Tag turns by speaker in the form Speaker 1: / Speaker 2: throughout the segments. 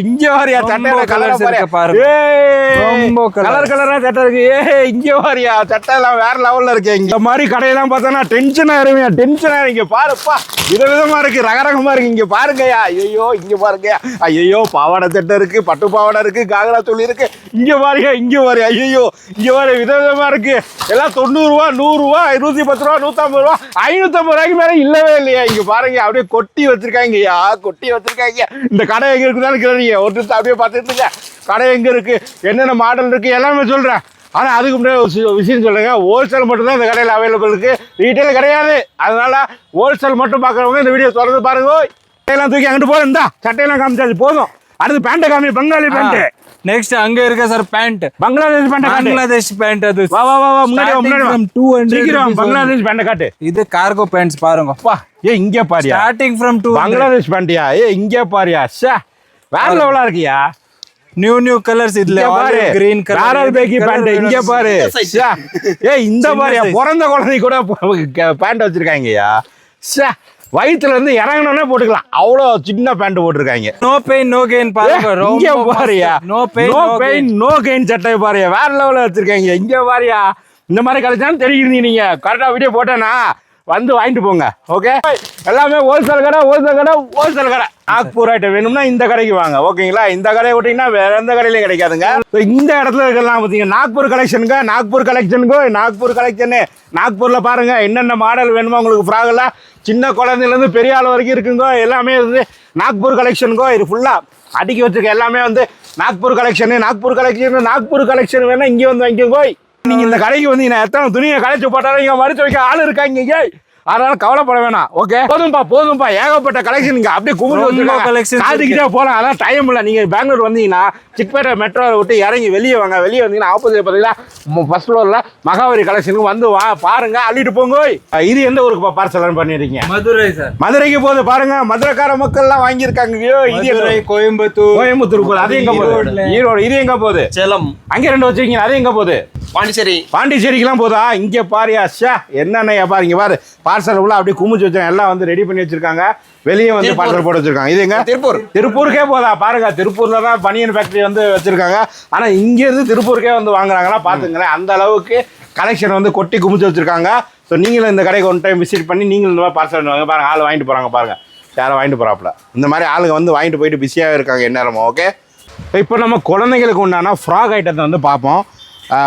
Speaker 1: இங்க வாரியா சட்டையில கலர்
Speaker 2: இருக்கு பாருங்க. ரொம்ப.
Speaker 1: கலர் கலரா சட்டை இருக்கு. ஏ இங்க வாரியா சட்டை எல்லாம் வேற லெவல்ல இருக்கு இந்த மாதிரி கடையெல்லாம் பார்த்தோன்னா டென்ஷன் ஆயிருமையா டென்ஷன் ஆயிரும் இங்க பாருப்பா. விதவிதமா இருக்கு. ரகரகமா இருக்கு. இங்க பாருங்கய்யா. ஐயோ இங்க பாருங்கய்யா. ஐயோ பாவாடை சட்டை இருக்கு பட்டு பாவாடை இருக்கு காகரா துளி இருக்கு. இங்க பாருங்க இங்க பாரு ஐயோ இங்க பாரு விதவிதமா இருக்கு. எல்லாம் தொண்ணூறு ரூபா நூறு ரூபா இருநூத்தி பத்து ரூபா நூத்தம்பது ரூபா ஐநூத்தம்பது ரூபாய்க்கு மேல இல்லவே இல்லையா? இங்க பாருங்க அப்படியே கொட்டி வச்சிருக்காங்கய்யா கொட்டி வச்சிருக்காங்க இந்த கடை எங்க இருக்குதான்னு கேளுங்க ஒருத்தர் அப்படியே பார்த்துட்டு இருங்க கடை எங்க இருக்கு? என்னென்ன மாடல் இருக்கு? எல்லாமே சொல்றேன். ஆனா அதுக்கு முன்னாடி ஒரு விஷயம் சொல்லுங்க. ஹோல்சேல் மட்டும் தான் இந்த கடையில் அவைலபிள் இருக்கு. ரீட்டைல் கிடையாது. அதனால ஹோல்சேல் மட்டும் பார்க்குறவங்க இந்த வீடியோ தொடர்ந்து பாருங்க. சட்டையெல்லாம் தூக்கி அங்கிட்டு போதும் இந்தா. சட்டையெல்லாம் காமிச்சாச்சு போதும். அடுத்து பேண்ட்டை காமி பங்காளி பேண்ட்
Speaker 2: நெக்ஸ்ட் அங்க இருக்க சார் பேண்ட்
Speaker 1: பங்களாதேஷ் பேண்ட்டை காட்டு.
Speaker 2: பங்களாதேஷ் பேண்ட் அது.
Speaker 1: வா வா வா முன்னாடி முன்னாடி வா
Speaker 2: Starting from 200
Speaker 1: சீக்கிரம் பங்களாதேஷ் பேண்ட்டை காட்டு.
Speaker 2: இது கார்கோ பேண்ட்ஸ் பாருங்க.
Speaker 1: அப்பா ஏ இங்கே பாரியா.
Speaker 2: ஸ்டார்டிங் ஃப்ரம் டூ
Speaker 1: பங்களாதேஷ் பேண்ட்டியா ஏ இங்கே பாரியா? ஷே வேற லெவலா இருக்கியா?
Speaker 2: நியூ நியூ கலர்ஸ் இதுல
Speaker 1: பாரு.
Speaker 2: கிரீன்
Speaker 1: காரல் பேக்கி பேண்ட் இங்க பாரு. ஏய் இந்த பாரு
Speaker 2: size.
Speaker 1: பிறந்த குழந்தை கூட பேண்ட் வச்சிருக்காங்கய்யா. ச்சே. வயித்துல இருந்து இறங்கணும்னே போட்டுக்கலாம். அவ்வளோ சின்ன பேண்ட் போட்டிருக்காங்க.
Speaker 2: நோ பெயின் நோ கெயின் பாருங்க
Speaker 1: இங்க பாருயா
Speaker 2: no pain
Speaker 1: no pain no gain சட்டை பாருயா வேற லெவல்ல வச்சிருக்காங்க இங்க பாருயா இந்த மாதிரி கழிச்சாலும் தெரியுது நீங்க. கரெக்டா வீடியோ போட்டேனா? வந்து வாங்கிட்டு போங்க ஓகே எல்லாமே ஹோல்சேல் கடை ஹோல்சேல் கடை ஹோல்சேல் கடை. நாக்பூர் ஐட்டம் வேணும்னா இந்த கடைக்கு வாங்க ஓகேங்களா? இந்த கடையை விட்டீங்கன்னா வேற எந்த கடையிலையும் கிடைக்காதுங்க. இந்த இடத்துல இருக்கலாம் பார்த்தீங்கன்னா நாக்பூர் கலெக்ஷனுங்க நாக்பூர் கலெக்ஷனுக்கு நாக்பூர் கலெக்ஷனு நாக்பூரில் பாருங்க என்னென்ன மாடல் வேணுமோ உங்களுக்கு ஃப்ராகெல்லாம் சின்ன குழந்தையிலேருந்து பெரிய ஆள் வரைக்கும் இருக்குங்க எல்லாமே வந்து நாக்பூர் கலெக்ஷனுக்கோ இது ஃபுல்லாக அடுக்கி வச்சிருக்க எல்லாமே வந்து Nagpur collection Nagpur collection Nagpur collection வேணால் இங்கே வந்து வாங்கிக்கோங்க நீங்க இந்த கடைக்கு வந்தீங்கன்னா எத்தனை துணியை கலைச்சு போட்டாலும் இங்க மறுத்து வைக்க ஆள் இருக்காங்க. அதனால கவலைப்பட வேணாம் ஓகே போதும்பா போதும்பா. ஏகப்பட்ட கலெக்ஷன் இங்க அப்படியே குமிஞ்சு
Speaker 2: collections
Speaker 1: காத்துக்கிட்டே போலாம். அதான் டைம் இல்லை. நீங்க பெங்களூர் வந்தீங்கன்னா சிக்பேட்டை மெட்ரோவை விட்டு இறங்கி வெளியே வாங்க. வெளியே வந்தீங்கன்னா ஆப்போசிட் பார்த்தீங்கன்னா ஃபர்ஸ்ட் ஃப்ளோர்ல மகாவரி கலெக்ஷனுக்கு வந்து வா பாருங்க அள்ளிட்டு போங்க. இது எந்த ஊருக்கு பார்சல் பண்ணிருக்கீங்க?
Speaker 2: மதுரை சார்.
Speaker 1: மதுரைக்கு போகுது பாருங்க. மதுரைக்கார மக்கள் எல்லாம் வாங்கியிருக்காங்க ஐயோ இது
Speaker 2: கோயம்புத்தூர்
Speaker 1: கோயம்புத்தூர் போகுது. அது எங்க போகுது. ஈரோடு இது எங்க போகுது?
Speaker 3: சேலம்.
Speaker 1: அங்க ரெண்டு வச்சிருக்கீங்க அது எங்க போகுது?
Speaker 3: பாண்டிச்சேரி.
Speaker 1: பாண்டிச்சேரிக்கெல்லாம் போதா? இங்க பாரியா ஷா என்னென்ன பாரு இங்க பாரு. பார்சல் உள்ள அப்படியே குமிச்சு வச்சிருக்காங்க எல்லாம் வந்து ரெடி பண்ணி வச்சிருக்காங்க. வெளியே வந்து. பார்சல் போட்டு வச்சிருக்காங்க. இது எங்க?
Speaker 3: திருப்பூர்.
Speaker 1: திருப்பூருக்கே போதா? பாருங்க திருப்பூர்ல தான் பனியன் ஃபேக்டரி வந்து வச்சிருக்காங்க. ஆனா இங்க இருந்து திருப்பூருக்கே வந்து வாங்குறாங்களா பாத்துங்களேன் அந்த அளவுக்கு கலெக்ஷன் வந்து கொட்டி குமிச்சு வச்சிருக்காங்க. ஸோ நீங்களும் இந்த கடைக்கு ஒன் டைம் விசிட் பண்ணி நீங்களும் இந்த மாதிரி பார்சல் வாங்க. பாருங்க ஆள் வாங்கிட்டு போறாங்க பாருங்க. யாரும் வாங்கிட்டு போறாப்புல. இந்த மாதிரி ஆளுங்க வந்து வாங்கிட்டு போயிட்டு பிஸியாக இருக்காங்க எந்நேரமும் ஓகே இப்போ நம்ம குழந்தைங்களுக்கு உண்டான ஃப்ராக் ஐட்டத்தை வந்து பார்ப்போம்.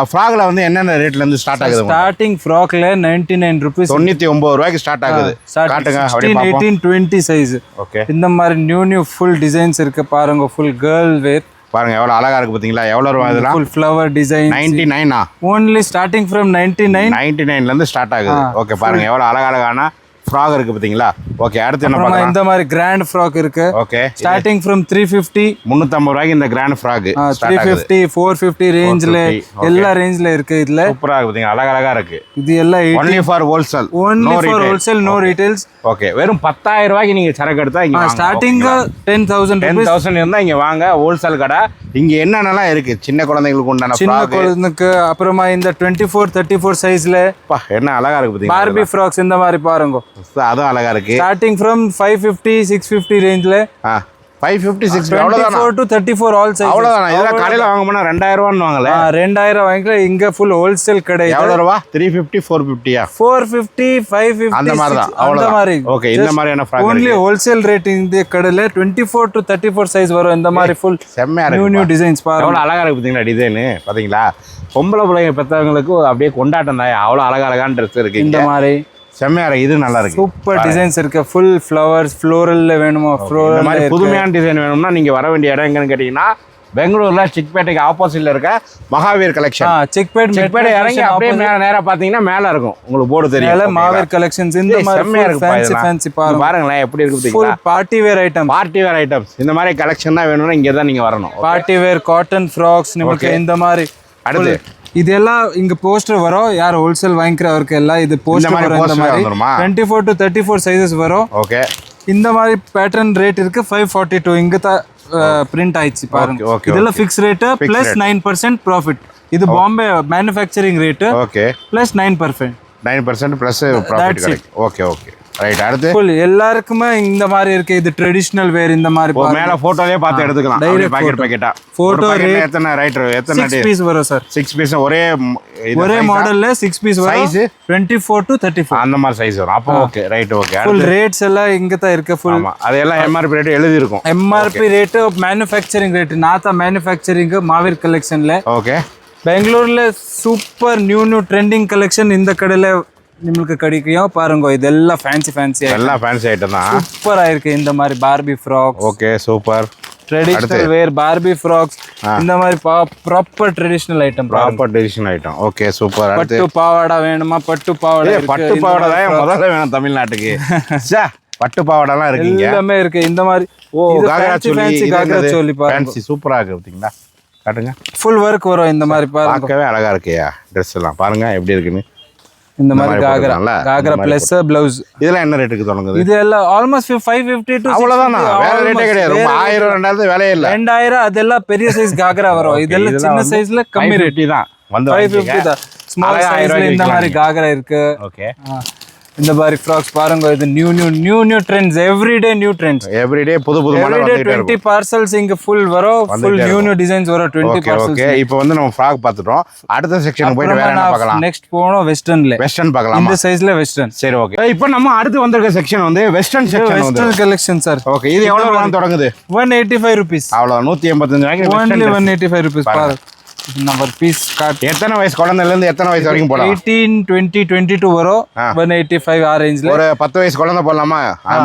Speaker 1: ஃப்ராகில் வந்து என்னென்ன ரேட்லேருந்து ஸ்டார்ட் ஆகுது?
Speaker 2: ஸ்டார்டிங் ஃப்ராக்ல நைன்டி நைன் ருபீஸ்
Speaker 1: தொண்ணூற்றி ஒம்பது ரூபாய்க்கு ஸ்டார்ட் ஆகுது. காட்டுங்க
Speaker 2: எயிட்டீன் டுவெண்ட்டி சைஸ்
Speaker 1: ஓகே
Speaker 2: இந்த மாதிரி நியூ நியூ ஃபுல் டிசைன்ஸ் இருக்கு பாருங்க ஃபுல் கேர்ள் வேர்
Speaker 1: பாருங்க எவ்வளோ அழகா இருக்கு பார்த்தீங்களா எவ்வளோ ரூபா இதெல்லாம்?
Speaker 2: Full flower design
Speaker 1: ninety Naina
Speaker 2: only starting from ninety nine
Speaker 1: ninety நைன்லேருந்து start ஆகுது. ஓகே பாருங்க எவ்வளோ அழகழகான ஃப்ராக் இருக்கு பார்த்தீங்களா ஓகே அடுத்து என்ன பார்க்கலாம்?
Speaker 2: இந்த மாதிரி கிராண்ட் ஃப்ராக் இருக்கு.
Speaker 1: Okay
Speaker 2: starting from three fifty
Speaker 1: முந்நூற்றம்பது ரூபாய்க்கு இந்த கிராண்ட் ஃப்ராக்
Speaker 2: த்ரீ
Speaker 1: ஸ்டார்ட் ஆகுது.
Speaker 2: ஃபிஃப்டி ஃபோர் ஃபிஃப்டி ரேஞ்சில்
Speaker 1: 450, okay.
Speaker 2: எல்லா ரேஞ்சில் இருக்கு இதுல.
Speaker 1: சூப்பராக இருக்கு பார்த்தீங்களா அழகழகா இருக்கு.
Speaker 2: இது எல்லாம்
Speaker 1: only for wholesale
Speaker 2: only for wholesale no retails
Speaker 1: okay வெறும் பத்தாயிரம் ரூபாய்க்கு நீங்க சரக்கு எடுத்தா இங்க
Speaker 2: starting ten thousand
Speaker 1: ten thousand இருந்தா இங்க வாங்க ஹோல்சேல் கடை. இங்க என்னென்னலாம் இருக்கு? சின்ன குழந்தைங்களுக்கு உண்டான
Speaker 2: சின்ன குழந்தைக்கு அப்புறமா இந்த டுவெண்ட்டி ஃபோர் தேர்ட்டி ஃபோர் சைஸ்ல
Speaker 1: என்ன அழகா இருக்கு பாத்தீங்களா
Speaker 2: பார்பி ஃப்ராக்ஸ் இந்த மாதிரி பாருங்க.
Speaker 1: அதுவும் அழகா இருக்கு.
Speaker 2: Starting from five fifty six fifty ரேஞ்சில்
Speaker 1: ஆ ஃபைவ் ஃபிஃப்டி சிக்ஸ் அவ்வளோதானா
Speaker 2: four to thirty four all size
Speaker 1: அவ்வளோதானா இதெல்லாம் கடையில் வாங்க போனால் ரெண்டாயிரம் ரூபான்னு வாங்கல
Speaker 2: ரெண்டாயிரம் வாங்கிக்கல இங்க ஃபுல் ஹோல்சேல் கடை
Speaker 1: எவ்வளோ ரூபா த்ரீ ஃபிஃப்டி ஃபோர் ஃபிஃப்டியா
Speaker 2: ஃபோர் ஃபிஃப்டி ஃபைவ் ஃபிஃப்டி
Speaker 1: அந்த மாதிரி தான் அவ்வளோதான்
Speaker 2: மாதிரி.
Speaker 1: ஓகே இந்த மாதிரியான ஃப்ராக்
Speaker 2: ஓன்லி ஹோல்சேல் ரேட் இந்த கடையில் twenty four to thirty four size வரும். இந்த மாதிரி ஃபுல்
Speaker 1: செம்மையா
Speaker 2: நியூ நியூ டிசைன்ஸ் பாருங்க.
Speaker 1: எவ்வளோ அழகா இருக்கு பார்த்தீங்களா டிசைனு பார்த்தீங்களா பொம்பளை பிள்ளைங்க பெற்றவங்களுக்கு அப்படியே கொண்டாட்டம் தான். அவ்வளோ அழகா அழகான ட்ரெஸ் இருக்கு
Speaker 2: இந்த. மாதிரி.
Speaker 1: செம்மையா இருக்கு. இது நல்லா இருக்கு.
Speaker 2: சூப்பர் டிசைன்ஸ் இருக்கு. ஃபுல் ஃப்ளவர்ஸ் ஃப்ளோரல்ல வேணுமா? ஃப்ளோரல்
Speaker 1: மாதிரி புதுமையான டிசைன் வேணும்னா நீங்க வர வேண்டிய இடம் எங்கன்னு கேட்டீங்கன்னா பெங்களூர்ல சிக்பேட்டைக்கு ஆப்போசிட்ல இருக்க மகாவீர் கலெக்ஷன்
Speaker 2: செக்பேட்
Speaker 1: சிக்பேட்டை இறங்கி அப்படியே மேல நேரா பாத்தீங்கன்னா மேல இருக்கும். உங்களுக்கு போர்டு தெரியும்?
Speaker 2: மாவேர் கலெக்ஷன்ஸ் இந்த மாதிரி
Speaker 1: இருக்கு
Speaker 2: ஃபேன்சி ஃபேன்சி பாருங்க.
Speaker 1: பாருங்களேன் எப்படி இருக்கு
Speaker 2: ஃபுல்
Speaker 1: பாத்தீங்களா
Speaker 2: party wear item
Speaker 1: party wear items இந்த மாதிரி கலெக்ஷன் தான் வேணும்னா இங்க தான் நீங்க வரணும்.
Speaker 2: பார்ட்டி வேர் காட்டன் ஃப்ராக்ஸ் நமக்கு. இந்த மாதிரி.
Speaker 1: அடுத்து?
Speaker 2: இதெல்லாம் இங்க போஸ்டர் வரும். யார் ஹோல்சேல் வாங்கிக்கிறவருக்கு எல்லாம் இது போஸ்டர் வரும் இந்த மாதிரி? Twenty four to thirty four sizes வரும்.
Speaker 1: ஓகே
Speaker 2: இந்த மாதிரி பேட்டர்ன் ரேட் இருக்கு ஃபைவ் ஃபார்ட்டி டூ இங்க தான் பிரிண்ட் ஆயிடுச்சு பாருங்க. இதெல்லாம் fix rate plus. Nine percent profit இது Bombay manufacturing rate
Speaker 1: okay
Speaker 2: plus nine percent
Speaker 1: nine percent plus profit okay okay right அடுத்து?
Speaker 2: ஃபுல் எல்லாருக்குமே இந்த மாதிரி இருக்கு. இது ட்ரெடிஷ்னல் வேர் இந்த மாதிரி
Speaker 1: மேல போட்டோலயே பார்த்து எடுத்துக்கலாம்.
Speaker 2: direct
Speaker 1: packet. பாக்கெட்டா போட்டோ
Speaker 2: rate-
Speaker 1: எத்தனை ரைட் எத்தனை
Speaker 2: பீஸ் வரும் சார்
Speaker 1: சிக்ஸ் பீஸ் ஒரே
Speaker 2: ஒரே? மாடல்ல சிக்ஸ் பீஸ் வரும்? Twenty four to thirty four
Speaker 1: அந்த மாதிரி சைஸ் வரும். அப்போ okay right okay
Speaker 2: full rates எல்லாம் இங்க தான் இருக்கு. ஃபுல்
Speaker 1: ஆமா அதெல்லாம் எம்ஆர்பி ரேட் எழுதி இருக்கும்
Speaker 2: எம்ஆர்பி ரேட்டு மேனுஃபேக்சரிங் ரேட் நாத்தா மேனுஃபேக்சரிங் மாவீர் கலெக்ஷன்ல
Speaker 1: ஓಕೆ
Speaker 2: பெங்களூர்ல super new new trending collection இந்த கடையில ನಿಮ್ಗೆ கிடைக்கும் பாருங்க இதெல்லாம் ஃபேன்சி ஃபேன்சி
Speaker 1: ಎಲ್ಲ ஃபேன்சி ಐಟಮ್ தான்.
Speaker 2: சூப்பர் ஆயிருக்கு இந்த மாதிரி Barbie frock
Speaker 1: okay super
Speaker 2: traditional wear Barbie frocks இந்த மாதிரி proper traditional item
Speaker 1: proper traditional item okay super
Speaker 2: பட்டு பாவாடா வேணுமா? பட்டு பாவாடா
Speaker 1: பட்டு பாவாடா தான் முதல்ல வேணும் தமிழ்நாட்டுக்கு? சா பட்டு பாவாடெல்லாம் இருக்கு
Speaker 2: எல்லாமே இருக்கு. இந்த மாதிரி
Speaker 1: ஓ காகரா
Speaker 2: சோலி காகரா சோலி பாருங்க.
Speaker 1: சூப்பரா இருக்கு பாத்தீங்களா? காட்டுங்க.
Speaker 2: ஃபுல் ஒர்க் வரும் இந்த மாதிரி பாருங்க.
Speaker 1: பார்க்கவே அழகா இருக்கையா ட்ரெஸ் எல்லாம். பாருங்க எப்படி இருக்குன்னு.
Speaker 2: இந்த மாதிரி காகரா? காகரா பிளஸ் பிளவுஸ்
Speaker 1: இதெல்லாம் என்ன ரேட்டுக்கு தொடங்குது?
Speaker 2: இது எல்லாம் ஆல்மோஸ்ட் ஃபைவ் ஃபிஃப்டி டு
Speaker 1: அவ்வளவுதானா? வேற ரேட்டே கிடையாது. ஆயிரம் ரெண்டாயிரத்து வேலையே இல்ல.
Speaker 2: ரெண்டாயிரம் அதெல்லாம் பெரிய சைஸ் காகரா வரும். இதெல்லாம் சின்ன சைஸ்ல கம்மி ரேட்
Speaker 1: 550 தான். வந்து
Speaker 2: ஃபைவ் ஃபிஃப்டி தான். ஸ்மால் சைஸ்ல இந்த மாதிரி காகரா இருக்கு.
Speaker 1: ஓகே.
Speaker 2: இந்த மாதிரி ஃப்ராக்ஸ் பாருங்க இது new new new new trends everyday new trends
Speaker 1: everyday புது புது மாடல்
Speaker 2: எவ்ரிடே டுவெண்ட்டி பார்சல்ஸ் இங்க ஃபுல் வரும். ஃபுல் நியூ நியூ டிசைன்ஸ் வரும். டுவெண்ட்டி பார்சல்ஸ்
Speaker 1: ஓகே இப்போ வந்து நம்ம ஃப்ராக் பார்த்துட்டோம். அடுத்த செக்ஷன் போயிட்டு வேற என்ன பார்க்கலாம்?
Speaker 2: நெக்ஸ்ட் போனோம் வெஸ்டர்ன்ல
Speaker 1: வெஸ்டர்ன் பார்க்கலாமா.
Speaker 2: இந்த சைஸ்ல வெஸ்டர்ன்
Speaker 1: சரி ஓகே இப்போ நம்ம அடுத்து வந்திருக்க செக்ஷன் வந்து வெஸ்டர்ன் செக்ஷன் வந்து.
Speaker 2: வெஸ்டர்ன் கலெக்ஷன் சார்
Speaker 1: ஓகே இது எவ்வளவு தொடங்குது?
Speaker 2: ஒன் எயிட்டி ஃபைவ் ருபீஸ்
Speaker 1: அவ்வளோ நூற்றி எண்பத்தஞ்சு ரூபாய்க்கு
Speaker 2: only
Speaker 1: western
Speaker 2: one eighty five rupees பாரு. நம்பர் பீஸ் காட்
Speaker 1: dress. எத்தனை வயசு? குழந்தைல இருந்து எத்தனை வயசு வரைக்கும் போடலாம்?
Speaker 2: எயிட்டீன் டுவெண்ட்டி டுவெண்ட்டி டூ வரும். ஒன் எயிட்டி ஃபைவ் ஆ ரேஞ்சில்
Speaker 1: ஒரு பத்து வயசு குழந்தை போடலாமா?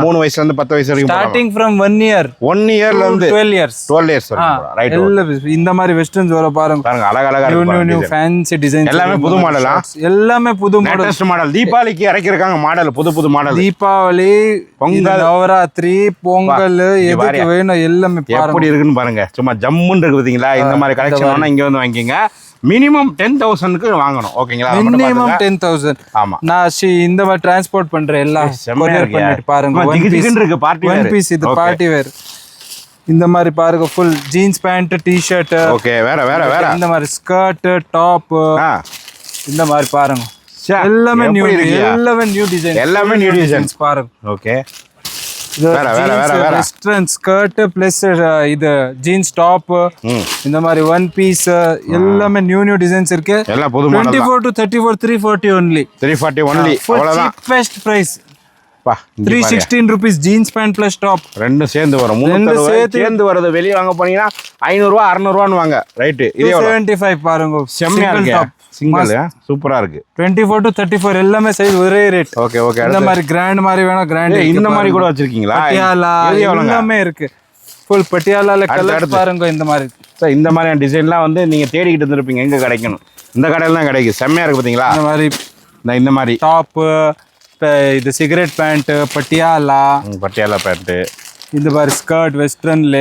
Speaker 1: மூணு வயசுல இருந்து பத்து வயசு வரைக்கும்
Speaker 2: starting from one year
Speaker 1: one இயர்ல இருந்து
Speaker 2: twelve years
Speaker 1: twelve years right
Speaker 2: இந்த மாதிரி வெஸ்டர்ன்ஸ் வர பாருங்க.
Speaker 1: பாருங்க அழகழகா
Speaker 2: new new new fancy design
Speaker 1: எல்லாமே புது ஆ?
Speaker 2: எல்லாமே புது மாடல்
Speaker 1: மாடல் தீபாவளிக்கு இறக்கிருக்காங்க மாடல் புது புது மாடல்
Speaker 2: தீபாவளி
Speaker 1: பொங்கல்.
Speaker 2: நவராத்திரி பொங்கல் எதுக்கு. வேணும் எல்லாமே
Speaker 1: எப்படி இருக்குன்னு பாருங்க. சும்மா ஜம்முன்னு இருக்கு பாத்தீங்களா இந்த மாதிரி கலெக்ஷன் இங்க வந்து வாங்கிக்கங்க மினிமம் டென் தௌசண்ட்க்கு வாங்கணும். ஓகேங்களா?
Speaker 2: மினிமம். டென் தௌசண்ட்
Speaker 1: ஆமா.
Speaker 2: நான் ஷி இந்த மாதிரி டிரான்ஸ்போர்ட் பண்றேன் எல்லாம் பாருங்க.
Speaker 1: இருக்கு, party
Speaker 2: ஒன். பீஸ் இது. பார்ட்டி வேர் இந்த மாதிரி பாருங்க full jeans pant T shirt
Speaker 1: okay வேற வேற வேற.
Speaker 2: இந்த மாதிரி ஸ்கர்ட் டாப் இந்த மாதிரி பாருங்க. எல்லாமே நியூ? எல்லாமே நியூ டிசைன்
Speaker 1: எல்லாமே new designs.
Speaker 2: பாருங்க.
Speaker 1: ஓகே.
Speaker 2: வெஸ்டர்ன் ஸ்கர்ட் பிளஸ் இது ஜீன்ஸ் டாப்
Speaker 1: ம்.
Speaker 2: இந்த மாதிரி ஒன் பீஸ் எல்லாமே நியூ நியூ டிசைன்ஸ் இருக்கு.
Speaker 1: எல்லாம் புது
Speaker 2: twenty
Speaker 1: model
Speaker 2: four to thirty four three forty only
Speaker 1: three forty only அவ்வளவுதான்.
Speaker 2: Cheapest price three. Sixteen rupees jeans pant plus top
Speaker 1: ரெண்டும் சேர்ந்து வரும்.
Speaker 2: சேர்த்து-
Speaker 1: சேர்ந்து வருது வெளியே வாங்க போனீங்கன்னா ஐநூறுரூவா அறநூறுவான்னு வாங்க. ரைட்டு இதே
Speaker 2: செவன்டி ஃபைவ் பாருங்க.
Speaker 1: செம்மையா இருக்கு. சிங்கிள் சூப்பரா இருக்கு
Speaker 2: twenty four to thirty four எல்லாமே சைஸ் ஒரே ரேட்
Speaker 1: ஓகே ஓகே
Speaker 2: இந்த மாதிரி கிராண்ட் மாதிரி வேணும் கிராண்ட்
Speaker 1: இந்த மாதிரி கூட வச்சிருக்கீங்களா?
Speaker 2: எல்லாமே இருக்கு. ஃபுல் பட்டியாலால கலர். பாருங்க இந்த மாதிரி.
Speaker 1: சார் இந்த மாதிரியான டிசைன்லாம் வந்து நீங்க தேடிக்கிட்டு இருந்திருப்பீங்க. எங்க கிடைக்கணும் இந்த கடையில தான் கிடைக்கும் செம்மையா இருக்கு பாத்தீங்களா?
Speaker 2: இந்த மாதிரி
Speaker 1: இந்த மாதிரி.
Speaker 2: டாப்பு இது cigarette pant Patiala
Speaker 1: Patiala pant.
Speaker 2: இந்த மாதிரி ஸ்கர்ட் வெஸ்டர்ன்ல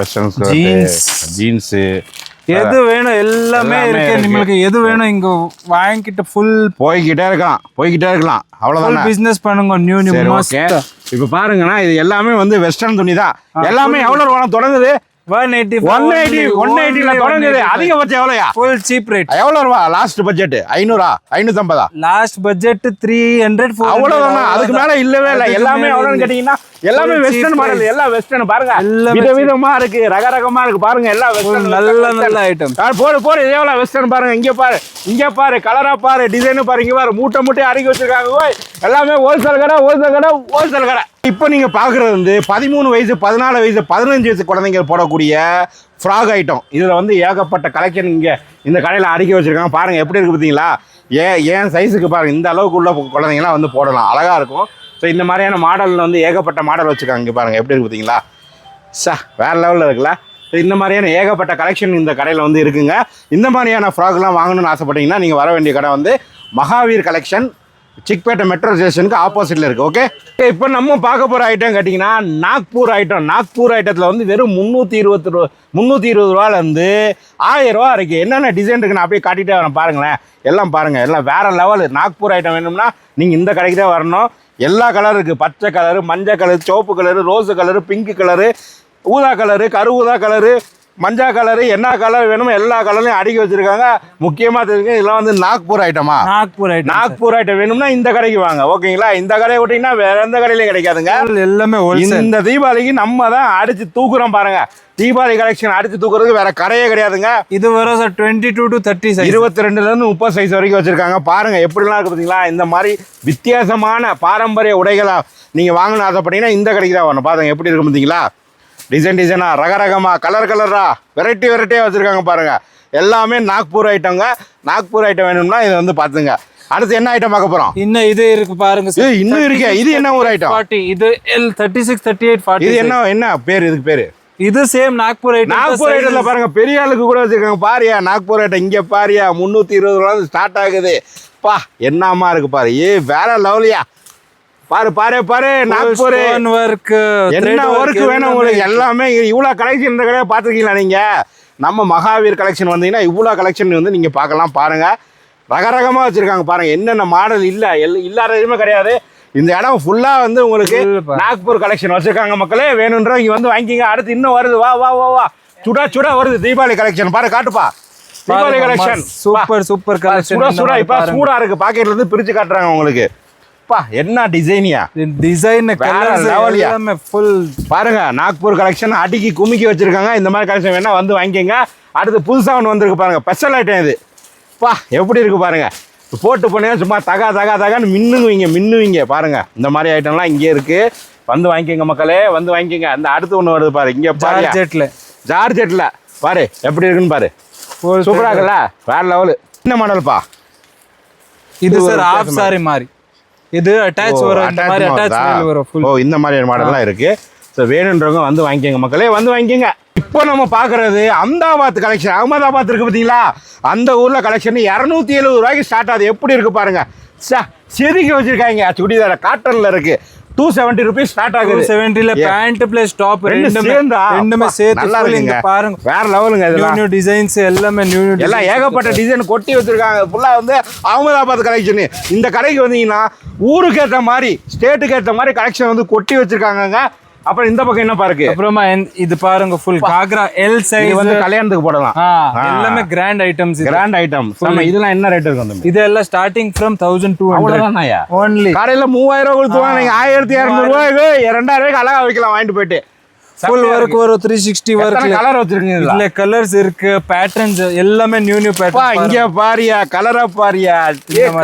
Speaker 1: வெஸ்டர்ன்
Speaker 2: Jeans.
Speaker 1: ஜீன்ஸு.
Speaker 2: எது வேணும்? எல்லாமே இருக்கு. உங்களுக்கு எது வேணும்? இங்க வாங்கிட்டு ஃபுல்
Speaker 1: போய்கிட்டே இருக்கலாம் போய்கிட்டே இருக்கலாம். அவ்வளவுதானே?
Speaker 2: பிசினஸ் பண்ணுங்க. நியூ நியூ
Speaker 1: இப்போ பாருங்கண்ணா இது எல்லாமே வந்து வெஸ்டர்ன் துணி தான். எல்லாமே எவ்வளோ ரூபா தொடங்குது?
Speaker 2: One eighty
Speaker 1: one eighty one எயிட்டில தொடங்குது. அதிகபட்சம் எவ்வளோயா?
Speaker 2: ஃபுல் சீப் ரேட்
Speaker 1: எவ்வளோ ரூபா லாஸ்ட் பட்ஜெட் ஐநூறா ஐநூற்றம்பதா
Speaker 2: லாஸ்ட் பட்ஜெட் த்ரீ ஹண்ட்ரட்
Speaker 1: அவ்வளவுதானா? அதுக்கு மேல இல்லவே இல்லை. எல்லாமே எவ்வளோன்னு. கேட்டீங்கன்னா எல்லாமே வெஸ்டர்ன் மாடல். எல்லாம் வெஸ்டர்ன் பாருங்க. வித விதமா இருக்கு. ரக ரகமா இருக்கு. பாருங்க எல்லாம் வெஸ்டர்ன்
Speaker 2: நல்ல நல்ல ஐட்டம்
Speaker 1: போடு போடு. இது எவ்வளோ வெஸ்டர்ன் பாருங்க. இங்க பாரு. இங்க பாரு. கலரா பாரு. டிசைனு பாரு. இங்க பாரு. மூட்டை மூட்டை அடக்கி வச்சிருக்காங்க. எல்லாமே ஹோல்சேல் கடை ஹோல்சேல் கடை ஹோல்சேல் கடை. இப்போ நீங்க பாக்குறது வந்து பதிமூணு வயசு பதினாலு வயசு பதினஞ்சு வயசு குழந்தைங்க போடக்கூடிய ஃப்ராக் ஐட்டம் இதில் வந்து ஏகப்பட்ட கலெக்ஷன் இங்கே இந்த கடையில் அடுக்கி வச்சிருக்காங்க. பாருங்கள் எப்படி இருக்கு பார்த்தீங்களா? ஏன் ஏன் சைஸுக்கு பாருங்கள் இந்த அளவுக்கு உள்ள குழந்தைங்கலாம் வந்து போடலாம். அழகாக இருக்கும். ஸோ இந்த மாதிரியான மாடலில் வந்து ஏகப்பட்ட மாடல் வச்சுருக்காங்க இங்கே பாருங்கள் எப்படி இருக்கு பார்த்தீங்களா? சா வேறு லெவலில் இருக்குல்ல? ஸோ இந்த மாதிரியான ஏகப்பட்ட கலெக்ஷன் இந்த கடையில் வந்து இருக்குங்க. இந்த மாதிரியான ஃப்ராக்லாம் வாங்கணும்னு ஆசைப்பட்டீங்கன்னா நீங்கள் வர வேண்டிய கடை வந்து மகாவீர் கலெக்ஷன் சிக்பேட்டை மெட்ரோ ஸ்டேஷனுக்கு ஆப்போசிட்டில் இருக்குது ஓகே இப்போ நம்ம பார்க்க போகிற ஐட்டம் கேட்டிங்கன்னா நாக்பூர் ஐட்டம் நாக்பூர் ஐட்டத்தில் வந்து வெறும் முந்நூற்றி இருபத்தி ரூபா முந்நூற்றி இருபது ரூபாலேருந்து ஆயிரம் ரூபா இருக்குது என்னென்ன டிசைன் இருக்குன்னு அப்படியே காட்டிகிட்டே வரேன் பாருங்களேன். எல்லாம் பாருங்கள் எல்லாம் வேறு லெவல் நாக்பூர் ஐட்டம் வேணும்னா நீங்கள் இந்த கடைக்கு தான் வரணும். எல்லா கலர் இருக்குது பச்சை கலரு மஞ்சள் கலர் சிவப்பு colour rose colour pink colour ஊதா கலரு கரு ஊதா கலரு மஞ்சா கலரு என்ன கலர் வேணுமோ எல்லா கலர்லையும் அடுக்கி வச்சிருக்காங்க. முக்கியமா தெரிஞ்சுங்க இதெல்லாம் வந்து நாக்பூர் ஐட்டமா
Speaker 2: நாக்பூர் ஐட்டம்
Speaker 1: நாக்பூர் ஐட்டம் வேணும்னா இந்த கடைக்கு வாங்க. ஓகேங்களா? இந்த கடையை விட்டீங்கன்னா வேற எந்த கடையிலயும் கிடைக்காதுங்க.
Speaker 2: எல்லாமே
Speaker 1: இந்த தீபாவளிக்கு நம்ம தான் அடிச்சு தூக்குறோம் பாருங்க. தீபாவளி கலெக்ஷன் அடிச்சு தூக்குறதுக்கு வேற கடையே கிடையாதுங்க.
Speaker 2: இது வரும் sir twenty two to thirty size
Speaker 1: இருபத்தி ரெண்டுல இருந்து முப்பது சைஸ் வரைக்கும் வச்சிருக்காங்க. பாருங்க எப்படிலாம் இருக்கு பாத்தீங்களா? இந்த மாதிரி வித்தியாசமான பாரம்பரிய உடைகளா நீங்க வாங்கணும். ஆசைப்பட்டீங்கன்னா இந்த கடைக்கு தான் வரணும் பாருங்க எப்படி இருக்கு பார்த்தீங்களா டிசைன் டிசைனா ரக ரகமா கலர் கலரா வெரைட்டி வெரைட்டியா வச்சிருக்காங்க பாருங்க. எல்லாமே நாக்பூர் ஐட்டங்க நாக்பூர் ஐட்டம் வேணும்னா இதை வந்து பாத்துங்க அடுத்து என்ன ஐட்டம் பார்க்க போறோம்?
Speaker 2: இன்னும் இது இருக்கு பாருங்க
Speaker 1: ஏய், இன்னும் இருக்கே. இது என்ன ஒரு ஐட்டம்
Speaker 2: ஃபார்ட்டி இது L thirty six thirty eight
Speaker 1: இது
Speaker 2: ஃபார்ட்டி
Speaker 1: என்ன என்ன பேர் இதுக்கு பேரு?
Speaker 2: இது சேம் நாக்பூர் ஐட்டம்
Speaker 1: நாக்பூர் ஐட்டம்ல பாருங்க பெரிய ஆளுக்கு கூட வச்சிருக்காங்க. பாரியா நாக்பூர் ஐட்டம் இங்க பாரியா முந்நூத்தி இருபது ரூபா ஸ்டார்ட் ஆகுது. பா என்னமா இருக்கு பாரு. ஏ வேற லெவலியா பாரு பாரு பாரு நாக்பூர்.
Speaker 2: ஒர்க்
Speaker 1: என்ன ஒர்க் வேணும் உங்களுக்கு? எல்லாமே இவ்வளோ கலெக்ஷன் இந்த கடையை பார்த்துருக்கீங்களா நீங்க? நம்ம மகாவீர் கலெக்ஷன் வந்தீங்கன்னா இவ்வளோ கலெக்ஷன் வந்து நீங்க பார்க்கலாம் பாருங்க. ரகரகமா வச்சிருக்காங்க பாருங்க. என்னென்ன மாடல் இல்ல எல் இல்லாத எதுவுமே கிடையாது. இந்த இடம் ஃபுல்லா வந்து உங்களுக்கு. நாக்பூர் கலெக்ஷன் வச்சிருக்காங்க மக்களே. வேணுன்ற இங்க வந்து வாங்கிக்கிங்க. அடுத்து இன்னும் வருது. வா வா வா வா. சுடா சுடா வருது. தீபாவளி கலெக்ஷன் பாரு காட்டுப்பா. Deepavali collection
Speaker 2: super super collection
Speaker 1: சுடா சுடா. இப்ப சூடா இருக்கு. பாக்கெட்ல இருந்து பிரிச்சு காட்டுறாங்க உங்களுக்கு. பா என்ன டிசைனியா
Speaker 2: டிசைன். எல்லாமே ஃபுல்
Speaker 1: பாருங்க நாக்பூர் கலெக்ஷன் அடிக்கி குமிக்கி வச்சிருக்காங்க. இந்த மாதிரி கலெக்ஷன் வேணா வந்து வாங்கிக்கோங்க. அடுத்து புதுசா ஒன்று வந்திருக்கு பாருங்க ஸ்பெஷல் ஐட்டம் இது. பா எப்படி இருக்கு பாருங்க. போட்டு போனீங்க சும்மா தகா தகா தகான்னு மின்னுவீங்க மின்னுவீங்க. பாருங்க இந்த மாதிரி ஐட்டம்லாம் இங்கே இருக்கு. வந்து வாங்கிக்கோங்க மக்களே வந்து வாங்கிக்கோங்க. அந்த அடுத்து ஒன்று வருது பாரு இங்க பாரு
Speaker 2: ஜார்ஜெட்ல.
Speaker 1: ஜார்ஜெட்ல. பாரு எப்படி இருக்குன்னு பாரு. சூப்பரா இருக்குல்ல? வேற லெவலு என்ன மாடல்ப்பா
Speaker 2: இது சார் ஆஃப் சாரி மாதிரி. இது அட்டாச் வரும் இந்த மாதிரி அட்டாச் வரும் ஃபுல்
Speaker 1: ஓ இந்த மாதிரி மாடல்லாம் இருக்கு. ஸோ வேணுன்றவங்க வந்து வாங்கிக்கோங்க. மக்களே வந்து வாங்கிக்கோங்க. இப்போ நம்ம பார்க்கறது அஹமதாபாத் கலெக்ஷன் அகமதாபாத் இருக்கு பார்த்தீங்களா? அந்த ஊரில் கலெக்ஷன் இரநூத்தி எழுபது ரூபாய்க்கு ஸ்டார்ட் ஆகுது. எப்படி இருக்கு பாருங்க. சா செதுக்கி வச்சிருக்காங்க. சுடிதார காட்டன்ல இருக்கு. டூ செவன்ட்டி ருபீஸ் ஸ்டார்ட் ஆகுது.
Speaker 2: செவன்டில. பேண்ட் பிளஸ் டாப்
Speaker 1: ரெண்டு
Speaker 2: ரெண்டுமே ரெண்டுமே சேர்த்து
Speaker 1: நல்லா இருக்குங்க.
Speaker 2: பாருங்க.
Speaker 1: வேற லெவலுங்க இதெல்லாம்.
Speaker 2: நியூ டிசைன்ஸ் எல்லாமே நியூ நியூ
Speaker 1: எல்லாம் ஏகப்பட்ட டிசைன் கொட்டி வச்சிருக்காங்க. ஃபுல்லா வந்து அகமதாபாத் கலெக்ஷன் இந்த கடைக்கு வந்தீங்கன்னா ஊருக்கு ஏற்ற மாதிரி ஸ்டேட்டுக்கு ஏற்ற மாதிரி கலெக்ஷன் வந்து கொட்டி வச்சிருக்காங்க அப்புறம் இந்த பக்கம் என்ன பாருக்கு
Speaker 2: அப்புறமா இது பாருங்க ஃபுல் காக்ரா எல் சைஸ்
Speaker 1: வந்து கல்யாணத்துக்கு போடலாம்.
Speaker 2: எல்லாமே கிராண்ட் ஐட்டம்ஸ்
Speaker 1: கிராண்ட் ஐட்டம் இதெல்லாம் என்ன ரேட் இருக்கும்
Speaker 2: இது எல்லாம் starting from thousand two hundred only
Speaker 1: கடையில மூவாயிரம் ரூபாய் கொடுத்துவாங்க நீங்க ஆயிரத்தி இரநூறு ரூபாய்க்கு ரெண்டாயிரம் ரூபாய்க்கு அழகா வைக்கலாம் வாங்கிட்டு போயிட்டு.
Speaker 2: ஃபுல் ஒர்க் வரும் த்ரீ சிக்ஸ்டி ஒர்க்
Speaker 1: கலர் வச்சிருக்கீங்க? இதுல?
Speaker 2: கலர்ஸ் இருக்கு பேட்டர்ன்ஸ் எல்லாமே நியூ நியூ பேட்டர்ன்
Speaker 1: இங்க பாரியா கலரை பாரியா?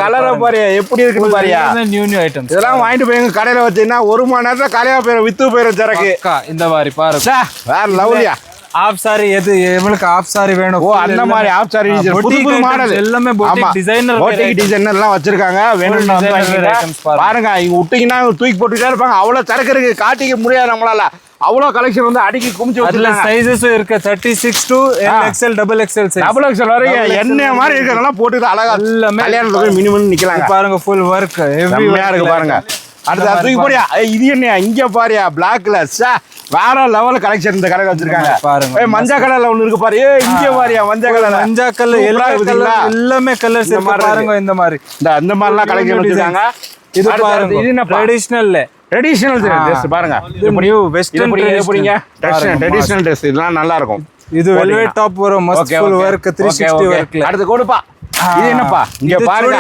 Speaker 1: கலரை பாரியா எப்படி இருக்குன்னு பாரியா?
Speaker 2: நியூ நியூ ஐட்டம்ஸ்
Speaker 1: இதெல்லாம் வாங்கிட்டு போய் கடையில வச்சீங்கன்னா ஒரு மணி நேரத்துல கடையா போயிடும் வித்து போயிடும் சரக்கு
Speaker 2: இந்த மாதிரி பாருங்க.
Speaker 1: வேற லவ்லியா
Speaker 2: ஆஃப் சாரி எது எவளுக்கு ஆஃப் சாரி வேணும்?
Speaker 1: ஓ அந்த மாதிரி ஆஃப் சாரி புது புது மாடல்
Speaker 2: எல்லாமே boutique designer
Speaker 1: போட்டிக் டிசைனர் எல்லாம் வச்சிருக்காங்க. வேணும்னு
Speaker 2: பாருங்க.
Speaker 1: பாருங்க இங்க விட்டீங்கன்னா தூக்கி போட்டுட்டே இருப்பாங்க. அவ்வளவு சரக்கு இருக்கு காட்டிக்க முடியாது நம்மளால. அவ்வளவு கலெக்ஷன் வந்து அடிக்கி குமிச்சு
Speaker 2: அதுல சைஸஸும் இருக்கு. Thirty six to XL double XL
Speaker 1: double XL வரைக்கும் என்ன மாதிரி இருக்கிறனால போட்டுட்டு அழகா
Speaker 2: எல்லாமே
Speaker 1: கல்யாணத்துக்கு மினிமம் நிக்கலாங்க.
Speaker 2: பாருங்க ஃபுல் ஒர்க்
Speaker 1: செம்மையா இருக்கு பாருங்க. அடுத்து தூக்கி போறியா? இது என்ன இங்க பாரியா? பிளாக்ல வேற லெவல் கலெக்ஷன் இந்த கடையில வச்சிருக்காங்க.
Speaker 2: பாருங்க.
Speaker 1: மஞ்சள். கலர்ல ஒண்ணு இருக்கு பாரு. ஏய் இங்க பாரியா மஞ்சள்
Speaker 2: கலர்
Speaker 1: இருக்கு
Speaker 2: கலர்
Speaker 1: பாத்தீங்களா?
Speaker 2: எல்லாமே கலர்ஸ் பாருங்க இந்த மாதிரி.
Speaker 1: இந்த அந்த மாதிரிலாம் கலெக்ஷன் வச்சிருக்காங்க.
Speaker 2: இது பாருங்க
Speaker 1: இது என்னப்பா
Speaker 2: ட்ரெடிஷனல்ல
Speaker 1: ட்ரெடிஷனல் ட்ரெஸ் பாருங்க.
Speaker 2: நியூ வெஸ்டர்ன்
Speaker 1: எப்படிங்க ட்ரெடிஷனல் ட்ரெஸ் இதெல்லாம் நல்லா இருக்கும்
Speaker 2: இது வெல்வெட் டாப் வரும் மஸ்ட் ஃபுல்
Speaker 1: okay.
Speaker 2: ஒர்க்ல
Speaker 1: அடுத்து கொடுப்பா. இது என்னப்பா? இங்க பாருங்க.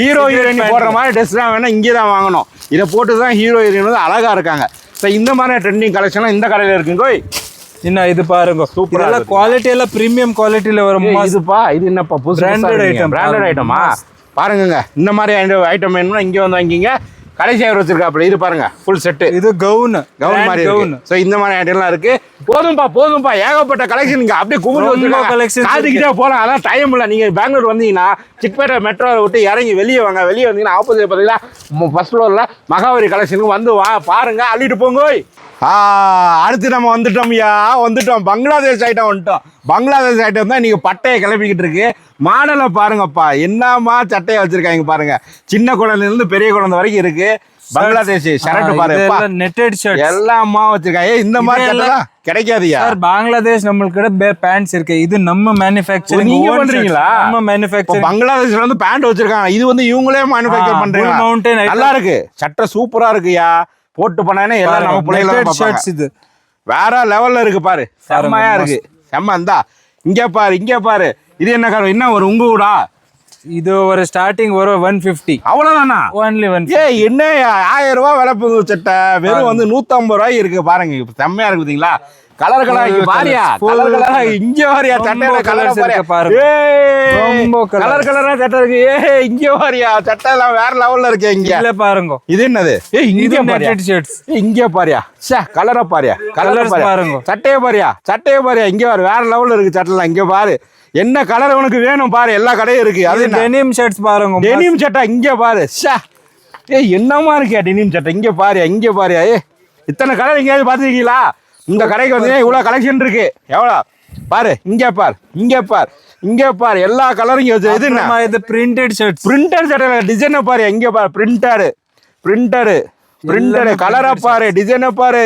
Speaker 1: Hero heroine. போடுற மாதிரி ட்ரெஸ் தான் வேணா இங்கே தான் வாங்கணும். இதை போட்டு தான் ஹீரோ ஹீரோயின் வந்து அழகா இருக்காங்க. ஸோ இந்த மாதிரி ட்ரெண்டிங் கலெக்ஷன்லாம் இந்த கடையில இருக்குங்க கோய்
Speaker 2: என்ன இது பாருங்க. இதெல்லாம்
Speaker 1: இருக்கு.
Speaker 2: குவாலிட்டி எல்லாம் பிரீமியம் குவாலிட்டில வரும்
Speaker 1: இதுப்பா. இது என்னப்பா? புதுசு
Speaker 2: Branded item.
Speaker 1: பிராண்டட் ஐட்டமா பாருங்கங்க. இந்த மாதிரி ஐட்டம் வேணும்னா இங்க வந்து வாங்கிங்க கடைசி அவர் வச்சிருக்காப்புல. இது பாருங்க ஃபுல் செட்டு
Speaker 2: இது கவுன்
Speaker 1: கவுன் மாதிரி
Speaker 2: கவுன்
Speaker 1: ஸோ இந்த மாதிரி ஐட்டம்லாம் இருக்கு. போதும்பா போதும்பா. ஏகப்பட்ட கலெக்ஷன் இங்க அப்படியே வச்சிருக்காங்க.
Speaker 2: collections
Speaker 1: காத்துக்கிட்டே போலாம். அதான் டைம் இல்லை. நீங்க பெங்களூர் வந்தீங்கன்னா சிக்பேட்டை மெட்ரோவில் விட்டு இறங்கி வெளியே வாங்க. வெளியே வந்தீங்கன்னா ஆப்போசிட் பார்த்தீங்கன்னா ஃபர்ஸ்ட் ஃப்ளோரில் மகாவரி கலெக்ஷனுக்கு வந்து வா பாருங்க அள்ளிட்டு போங்க அடுத்து நம்ம வந்துட்டோம் ஐயா. வந்துட்டோம். பங்களாதேஷ் ஐட்டம் வந்துட்டோம். பங்களாதேஷ் ஐட்டம் தான் நீங்க பட்டையை கிளப்பிக்கிட்டு இருக்கு. மாடலை பாருங்கப்பா. என்னமா சட்டையை வச்சிருக்காங்க பாருங்க. சின்ன குழந்தைல இருந்து பெரிய குழந்தை வரைக்கும் இருக்கு. பங்களாதேஷ் ஷர்ட் பாருப்பா
Speaker 2: நெட்டட் ஷர்ட்
Speaker 1: எல்லாமா வச்சிருக்காங்க. இந்த மாதிரி சட்டைலாம் கிடைக்காதுயா
Speaker 2: சார் பங்களாதேஷ் நம்மளுக்கு பேண்ட்ஸ் இருக்கு. இது நம்ம மேனுஃபேக்சரிங்
Speaker 1: நீங்க பண்றீங்களா?
Speaker 2: நம்ம
Speaker 1: இப்போ
Speaker 2: மேனுஃபேக்சரிங்
Speaker 1: பங்களாதேஷ்ல வந்து பேண்ட் வச்சிருக்காங்க. இது வந்து இவங்களே மேனுஃபேக்சர் பண்றாங்க
Speaker 2: item.
Speaker 1: நல்லா இருக்கு. சட்டை சூப்பரா இருக்குயா போட்டு பண்ணானே எல்லாம் நம்ம பிள்ளைங்கள
Speaker 2: ஷர்ட்ஸ் இது.
Speaker 1: வேற லெவல்ல இருக்கு பாரு. செம்மையா இருக்கு. செம்ம இந்தா. இங்கே பாரு இங்கே பாரு. இது என்ன காரம் என்ன ஒரு உங்க ஊடா
Speaker 2: இது ஒரு ஸ்டார்டிங் வரும் ஒன் ஃபிஃப்டி
Speaker 1: அவ்வளோதானா
Speaker 2: ஒன்லி ஒன்
Speaker 1: ஏய் என்ன ஆயிரம் ரூபாய் விலை போகுது சட்டை. வெறும் வந்து நூத்தம்பது ரூபாய் இருக்கு பாருங்க. இப்ப செம்மையா இருக்கு பாத்தீங்களா? கலர் கலரா பாரியா? கலர் கலரா. இங்க வாரியா சட்டையில கலர்
Speaker 2: இருக்கு பாருங்க. ரொம்ப.
Speaker 1: கலர் கலரா சட்டை இருக்கு. ஏய் இங்க வாரியா சட்டை எல்லாம் வேற லெவல்ல இருக்கு இங்க.
Speaker 2: இல்ல பாருங்க.
Speaker 1: இது என்னது? ஏய்
Speaker 2: இது
Speaker 1: இங்க பாரியா?
Speaker 2: ஷர்ட்ஸ்
Speaker 1: இங்க பாரியா? சே கலரை பாரியா? கலரை
Speaker 2: பாருங்க.
Speaker 1: சட்டையை பாரியா? சட்டையை பாரியா? இங்க பாரு வேற லெவல்ல இருக்கு சட்டைலாம். இங்க பாரு. என்ன கலர் உனக்கு வேணும் பாரு? எல்லா கடையும் இருக்கு. அது
Speaker 2: டெனிம் ஷர்ட்ஸ் பாருங்க
Speaker 1: டெனிம் சட்டை இங்க பாரு. ஷா ஏய் என்னமா இருக்கியா டெனிம் சட்டை இங்க பாருயா? இங்க பாருயா? ஏ இத்தனை கலர் எங்கேயாவது பார்த்துருக்கீங்களா? இந்த கடைக்கு வந்தீங்கன்னா இவ்வளோ கலெக்ஷன் இருக்கு. எவ்வளோ பாரு இங்க பார் இங்க பார் இங்க பார் எல்லா கலரும் இங்க வச்சு இது
Speaker 2: இது பிரிண்டட் ஷர்ட்ஸ்
Speaker 1: பிரிண்டர் சட்டையில டிசைனை பாரு இங்க பாரு பிரிண்டரு பிரிண்டரு பிரிண்டரு கலரை பாரு டிசைனை பாரு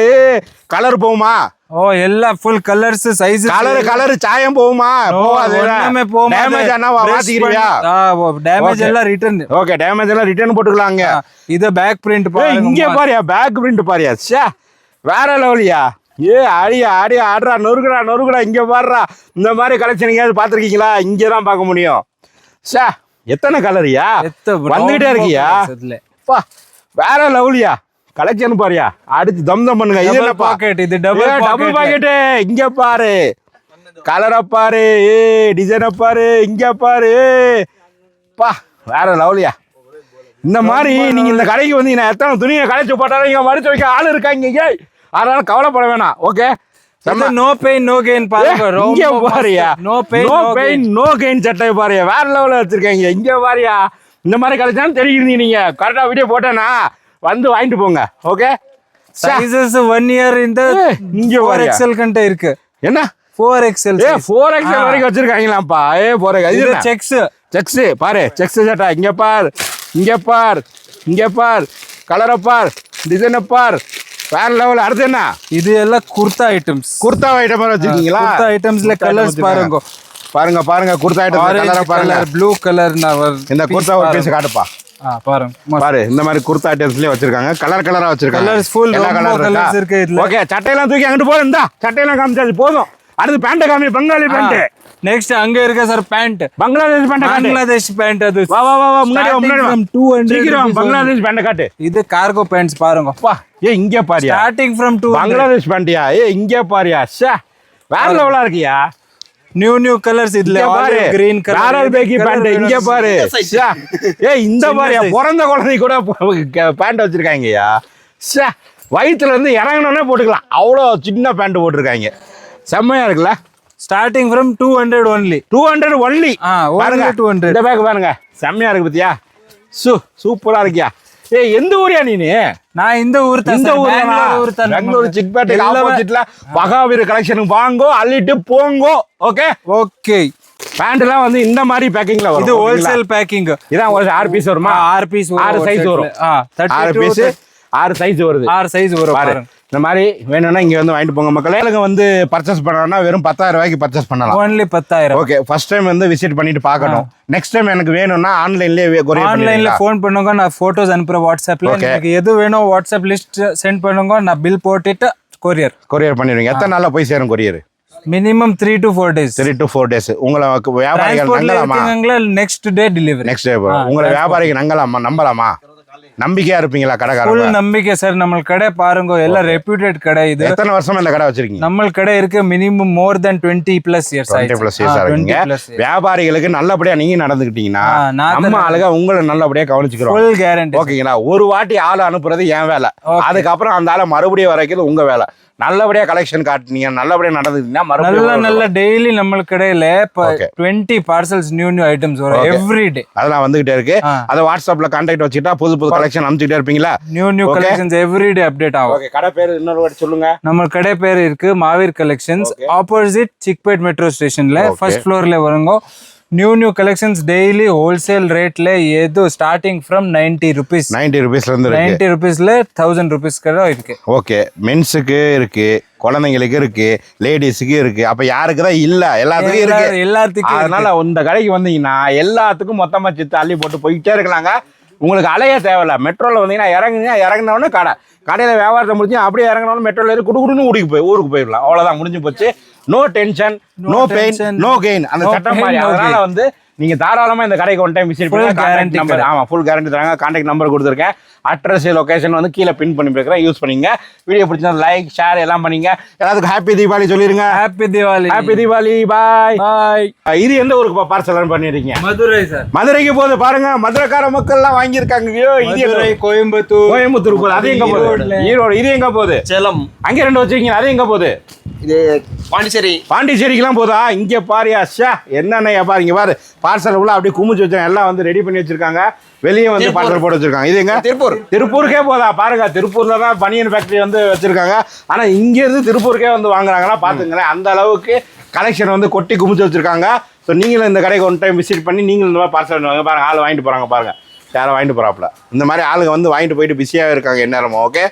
Speaker 1: கலர் போகுமா?
Speaker 2: ஓ எல்லா full colours size
Speaker 1: colour colour சாயம் போகுமா? போகாது.
Speaker 2: ஒண்ணுமே போக
Speaker 1: டேமேஜ் ஆனா மாத்திக்கிறியா?
Speaker 2: டேமேஜ். எல்லாம் ரிட்டர்ன்
Speaker 1: ஓகே டேமேஜ் எல்லாம் ரிட்டர்ன் போட்டுக்கலாங்க
Speaker 2: இது பேக் பிரிண்ட்
Speaker 1: ஏய், இங்க பாரியா பேக் பிரிண்ட் பாரியா. ச்சே வேற லெவலியா ஏ அடியா அடியா ஆடுறா நொறுக்குடா நொறுக்குடா இங்க பாடுறா இந்த மாதிரி கலெக்ஷன் எங்கேயாவது பார்த்துருக்கீங்களா? இங்கே தான் பார்க்க முடியும். ச்சே எத்தனை கலரியா வந்துகிட்டே இருக்கியா. பா வேற லெவலியா கலெக்ஷன் பாரியா? அடுத்து தம் தம் பண்ணுங்க. இது
Speaker 2: pocket, இது
Speaker 1: டபுள்
Speaker 2: pocket.
Speaker 1: பாக்கெட் இங்க பாரு. கலரை பாரு. ஏ டிசைனை பாரு. இங்க பாரு. பா வேற லெவலியா இந்த மாதிரி நீங்க இந்த கடைக்கு வந்தீங்கன்னா எத்தனை துணியை களைச்சு போட்டாலும் இங்க மடிச்சு வைக்க ஆள் இருக்காங்க. ஏய் அதனால கவலைப்பட வேணாம் okay
Speaker 2: no pain no gain பாருங்க
Speaker 1: இங்க பாரியா
Speaker 2: no pain
Speaker 1: no pain no gain சட்டை பாரியா வேற லெவல்ல வச்சிருக்கீங்க இங்க பாரியா இந்த மாதிரி கலைச்சாலும் தெரியுது நீங்க. கரெக்டா வீடியோ போட்டேனா வந்து வாங்கிட்டு போங்க ஓகே
Speaker 2: சைஸஸ் ஒன் இயர் இந்த
Speaker 1: இங்க பாருயா.
Speaker 2: எக்ஸ்எல் கண்ட இருக்கு.
Speaker 1: என்ன?
Speaker 2: ஃபோர் எக்ஸ்எல்
Speaker 1: ஏ ஃபோர் எக்ஸல் வரைக்கும் வச்சிருக்காங்களாப்பா ஏ ஃபோர்
Speaker 2: இது
Speaker 1: இது
Speaker 2: செக்ஸ்
Speaker 1: செக்ஸ் பாரு செக்ஸ் சட்டை. இங்க பார் இங்க பார் இங்க பார். கலரை பார் டிசைனை பார். வேற லெவல் அடுத்து என்ன?
Speaker 2: இது எல்லாம் குர்தா ஐட்டம்ஸ்
Speaker 1: குர்தா ஐட்டம் வச்சிருக்கீங்களா?
Speaker 2: குர்தா ஐட்டம்ஸ்ல கலர்ஸ். பாருங்க.
Speaker 1: பாருங்க பாருங்க குர்தா ஐட்டம் பாருங்க.
Speaker 2: ப்ளூ கலர்
Speaker 1: இந்த குர்தா ஒரு பீஸ் காட்டுப்பா.
Speaker 2: பாருங்க.
Speaker 1: பாரு இந்த மாதிரி குர்தா ஐட்டம்ஸ்லயே வச்சிருக்காங்க. கலர் கலரா வச்சிருக்காங்க.
Speaker 2: Full, ரொம்ப colours இருக்கு.
Speaker 1: ஓகே சட்டையெல்லாம் தூக்கி அங்கிட்டு போதும் இந்தா. சட்டையெல்லாம் காமிச்சாச்சு போதும். அடுத்து பேண்ட காமி பங்காளி பேண்ட்
Speaker 2: நெக்ஸ்ட் அங்க இருக்க sir pant
Speaker 1: Bangladesh pant
Speaker 2: Bangladesh pant அது.
Speaker 1: வா வா வா வா முன்னாடி முன்னாடி வா.
Speaker 2: from 200
Speaker 1: சீக்கிரம் பங்களாதேஷ் பேண்ட காட்டு.
Speaker 2: இது கார்கோ பேண்ட்ஸ் பாருங்க.
Speaker 1: அப்பா ஏ இங்க பாரியா.
Speaker 2: ஸ்டார்டிங் ஃப்ரம் டூ
Speaker 1: பங்களாதேஷ் பேண்டியா ஏ இங்க பாரியா? ஷே வேற லெவலா இருக்கியா?
Speaker 2: நியூ நியூ கலர்ஸ் இதுல
Speaker 1: பாரு.
Speaker 2: Green colour
Speaker 1: barrel baggy pant இங்க பாரு. ஏ இந்த பாரியா. பிறந்த குழந்தை கூட பேண்ட் வச்சிருக்காங்கய்யா. ஷே வயித்துல இருந்து இறங்கணும்னே போட்டுக்கலாம். அவ்வளோ சின்ன பேண்ட் போட்டிருக்காங்க. செம்மையா இருக்குல்ல?
Speaker 2: Starting from two hundred only
Speaker 1: two hundred only பாருங்க.
Speaker 2: 200.
Speaker 1: இந்த பேக் பாருங்க. செம்மையா இருக்கு பத்தியா? சு சூப்பரா இருக்கியா? ஏய் எந்த ஊரியா நீனு
Speaker 2: நான் இந்த ஊர்
Speaker 1: இந்த. ஊர்
Speaker 2: பெங்களூர் எல்லாமே-
Speaker 1: ஆப்போசிட்ல மகாவீர் கலெக்ஷனுக்கு வாங்கோ அள்ளிட்டு போங்கோ. ஓகே?
Speaker 2: ஓகே.
Speaker 1: பேண்ட்லாம் வந்து இந்த மாதிரி பேக்கிங்ல வரும்.
Speaker 2: இது? ஹோல்சேல் பேக்கிங்
Speaker 1: இதான் ஒரு ஆறு பீஸ் வருமா?
Speaker 2: ஆறு பீஸ்
Speaker 1: ஆறு சைஸ் வரும். ஆறு பீஸ் ஆறு சைஸ் வருது.
Speaker 2: ஆறு சைஸ் வரும்
Speaker 1: பாரு.
Speaker 2: பாருங்க.
Speaker 1: இந்த மாதிரி வேணும்னா இங்க வந்து வாங்கிட்டு போங்க மக்களே. எனக்கு வந்து பர்ச்சேஸ் பண்ணணும்னா வெறும் பத்தாயிரம் ரூபாய்க்கு பர்ச்சேஸ் பண்ணலாம்.
Speaker 2: ஒன்லி பத்தாயிரம்.
Speaker 1: ஓகே ஃபர்ஸ்ட் டைம் வந்து விசிட் பண்ணிட்டு பார்க்கணும். நெக்ஸ்ட் டைம் எனக்கு வேணும்னா ஆன்லைன்லயே
Speaker 2: ஆன்லைன்ல ஃபோன் பண்ணுங்க நான் போட்டோஸ் அனுப்புறேன் வாட்ஸ்அப்ல
Speaker 1: Okay.
Speaker 2: உங்களுக்கு எது வேணும் வாட்ஸ்அப் லிஸ்ட் சென்ட் பண்ணுங்க நான் பில் போட்டுட்டு கொரியர்
Speaker 1: கொரியர் பண்ணிடுவீங்க எத்தனை நாள்ல போய் சேரும் courier
Speaker 2: minimum three to four days
Speaker 1: three to four days உங்களை வியாபாரிகள்
Speaker 2: இருக்கீங்களா next day delivery
Speaker 1: next day உங்களை வியாபாரிகள் நங்கலாமா? நம்பலாமா? நம்பிக்கையா இருப்பீங்களா கடைக்காரங்க?
Speaker 2: ஃபுல் நம்பிக்கை சார் நம்ம கடை பாருங்க எல்லாம் ரெப்யூட்டட் கடை இது.
Speaker 1: எத்தனை வருஷமா இந்த கடை வச்சிருக்கீங்க?
Speaker 2: நம்ம கடை இருக்கு minimum more than twenty plus years
Speaker 1: twenty plus years இருக்கீங்க. வியாபாரிகளுக்கு நல்லபடியா நீங்க நடந்துக்கிட்டீங்கன்னா நம்ம ஆளுங்க உங்களை நல்லபடியா கவனிச்சுக்கிறோம்.
Speaker 2: ஃபுல் கேரண்டி
Speaker 1: ஓகேங்களா ஒரு வாட்டி ஆள் அனுப்புறது என் வேலை. அதுக்கப்புறம் அந்த ஆளை மறுபடியும் வர வைக்கிறது உங்க வேலை. நல்லபடியா கலெக்ஷன் காட்டுனீங்க நல்லபடியா நடந்துக்கிட்டீங்கன்னா
Speaker 2: நல்ல நல்ல டெய்லி நம்ம கடையில இப்போ. Twenty parcels new new items வரும் எவ்ரி டே
Speaker 1: அதெல்லாம் வந்துகிட்டே இருக்கு. அதை வாட்ஸ்அப்ல கான்டாக்ட் வச்சுட்டா புது புது கலெக்ஷன் அனுப்பிச்சுட்டே இருப்பீங்களா?
Speaker 2: New new. Collections every day update ஆகும்.
Speaker 1: ஓகே கடை பேர் இன்னொரு வாட்டி சொல்லுங்க.
Speaker 2: நம்ம கடை பேர் இருக்கு Mahaveer collections opposite Chickpet metro ஸ்டேஷன்ல ஃபர்ஸ்ட் ஃப்ளோர்ல வருங்க. New new collections daily wholesale ரேட்ல ஏதோ starting from ninety rupees
Speaker 1: ninety ருபீஸ்ல இருந்து
Speaker 2: நைன்டி ருபீஸ்ல தௌசண்ட் ருபீஸ் கடை இருக்கு.
Speaker 1: ஓகே மென்ஸுக்கு இருக்கு குழந்தைங்களுக்கு இருக்கு லேடிஸுக்கு இருக்கு. அப்ப யாருக்கு தான் இல்ல? எல்லாத்துக்கும் இருக்கு.
Speaker 2: எல்லா- எல்லாத்துக்கும்
Speaker 1: அதனால இந்த கடைக்கு வந்தீங்கன்னா எல்லாத்துக்கும் மொத்தமா சித்து அள்ளி போட்டு போயிட்டே இருக்கலாங்க. உங்களுக்கு அலைய தேவையில்ல. மெட்ரோல வந்தீங்கன்னா இறங்குனீங்கன்னா இறங்கினவொடனே கடை. கடையில வியாபாரத்தை முடிச்சு அப்படியே இறங்கினவொடனே மெட்ரோல ஏறி ஊருக்கு போய் ஊருக்கு போயிடலாம். அவ்வளவுதான் முடிஞ்சு போச்சு. No tension no pain no gain அந்த சட்டம் மாதிரி அதனால. வந்து நீங்க தாராளமா இந்த கடைக்கு ஒன் டைம் விசிட் பண்ணி. ஆமா ஃபுல் கேரண்டி தராங்க கான்டாக்ட் நம்பர் கொடுத்துருக்கேன் அட்ரஸ் லொகேஷன் வந்து கீழே பின் பண்ணி போயிருக்கிறேன் யூஸ் பண்ணீங்க. வீடியோ பிடிச்சா லைக் ஷேர் எல்லாம் பண்ணீங்க. எல்லாத்துக்கும் ஹாப்பி தீபாவளி சொல்லிருங்க.
Speaker 2: Happy Deepavali.
Speaker 1: Happy Deepavali. Bye
Speaker 2: bye
Speaker 1: இது எந்த ஊருக்கு பார்சல் பண்ணிருக்கீங்க
Speaker 2: மதுரை சார்
Speaker 1: மதுரைக்கு போகுது பாருங்க. மதுரைக்கார மக்கள் எல்லாம் வாங்கியிருக்காங்க. ஐயோ இது
Speaker 2: கோயம்புத்தூர்.
Speaker 1: கோயம்புத்தூர் போகுது அது எங்க போகுது. ஈரோடு இது எங்க போகுது?
Speaker 3: சேலம்.
Speaker 1: அங்க ரெண்டு வச்சிருக்கீங்க அது எங்க போகுது?
Speaker 3: இது பாண்டிச்சேரி.
Speaker 1: பாண்டிச்சேரிக்கெல்லாம் போதா? இங்க பாரியா ஷா என்னென்ன பாரு இங்க பாரு. பார்சல் உள்ள அப்படியே குமிச்சு வச்சிருக்காங்க எல்லாம் வந்து ரெடி பண்ணி வச்சிருக்காங்க. வெளியே வந்து. பார்சல் போட்டு வச்சிருக்காங்க. இது எங்க?
Speaker 3: திருப்பூர்.
Speaker 1: திருப்பூருக்கே போதா? பாருங்க திருப்பூர்ல தான் பனியன் ஃபேக்டரி வந்து வச்சிருக்காங்க. ஆனா இங்க இருந்து திருப்பூருக்கே வந்து வாங்குறாங்கன்னா பாத்துங்களேன். அந்த அளவுக்கு கலெக்ஷன் வந்து கொட்டி குமிச்சு வச்சிருக்காங்க. ஸோ நீங்களும் இந்த கடைக்கு ஒன் டைம் விசிட் பண்ணி நீங்களும் இந்த மாதிரி பார்சல் வாங்க. பாருங்க ஆள் வாங்கிட்டு போறாங்க பாருங்க. யாரும் வாங்கிட்டு போறாப்புல. இந்த மாதிரி ஆளுங்க வந்து வாங்கிட்டு போயிட்டு பிஸியாக இருக்காங்க எந்நேரமும் ஓகே